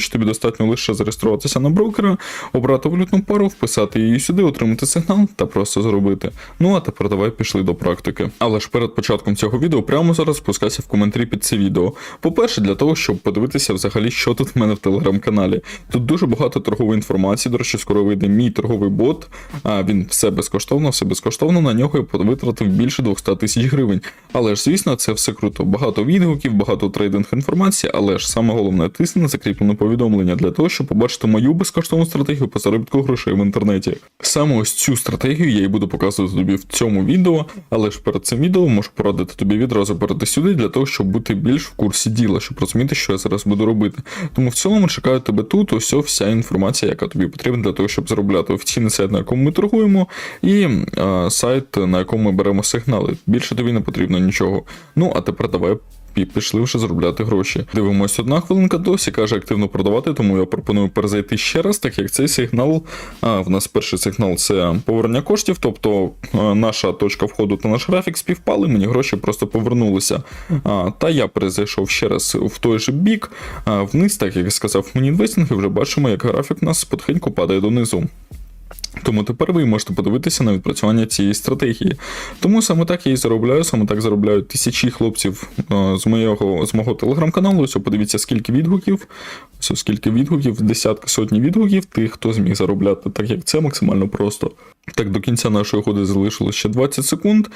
що тобі достатньо лише зареєструватися на брокера, обрати валютну пару, вписати її сюди, отримати сигнал та просто зробити. Ну а тепер давай пішли до практики. Але ж перед початком цього відео прямо зараз спускайся в коментарі під це відео. По-перше, для того, щоб подивитися взагалі, що тут в мене в телеграм-каналі. Тут дуже багато торгової інформації. До речі, скоро вийде мій торговий бот. А він все безкоштовно, все безкоштовно. На нього я витратив більше 200 тисяч гривень. Але ж, звісно, це все круто. Багато відгуків, багато трейдинг інформації, але ж саме головне тисни на закріплене повідомлення для того, щоб побачити мою безкоштовну стратегію по заробітку грошей в інтернеті. Саме ось цю стратегію я і буду показувати тобі в цьому відео, але ж перед цим відео можу порадити тобі відразу перейти сюди для того, щоб бути більш в курсі діла, щоб розуміти, що я зараз буду робити. Тому в цілому чекаю тебе тут. Ось вся інформація, яка тобі потрібна для того, щоб заробляти офіційний сайт, на якому ми торгуємо, і е, сайт, на якому ми беремо сигнали. Більше тобі не потрібно нічого. Ну а тепер давай. І пішли вже заробляти гроші. Дивимось, одна хвилинка досі каже активно продавати, тому я пропоную перезайти ще раз, так як цей сигнал. А, в нас перший сигнал це повернення коштів, тобто наша точка входу та наш графік співпали, мені гроші просто повернулися. А, та я перезайшов ще раз в той же бік, а, вниз, так як сказав мені інвестинг, і вже бачимо, як графік у нас потихеньку падає донизу. Тому тепер ви можете подивитися на відпрацювання цієї стратегії. Тому саме так я і заробляю, саме так заробляють тисячі хлопців е, з моєго з мого телеграм-каналу. Ось подивіться, скільки відгуків. Ось скільки відгуків, десятки сотні відгуків, тих, хто зміг заробляти, так як це максимально просто. Так, до кінця нашої угоди залишилось ще 20 секунд.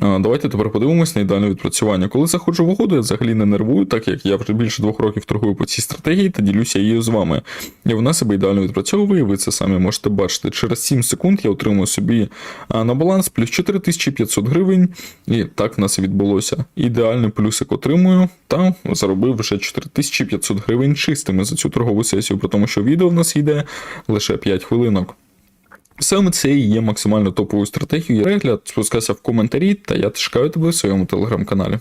Давайте тепер подивимось на ідеальне відпрацювання. Коли заходжу в угоду, я взагалі не нервую, так як я вже більше двох років торгую по цій стратегії та ділюся її з вами. І вона себе ідеально відпрацьовує, ви це самі можете бачити. Через 7 секунд я отримую собі на баланс плюс 4500 гривень. І так в нас і відбулося. Ідеальний плюсик отримую та заробив вже 4500 гривень чистими за цю торгову сесію, при тому, що відео в нас йде лише 5 хвилинок. Саме це і є максимально топовою стратегією. Перегляд, спускайся в коментарі, та я чекаю тебе в своєму телеграм-каналі.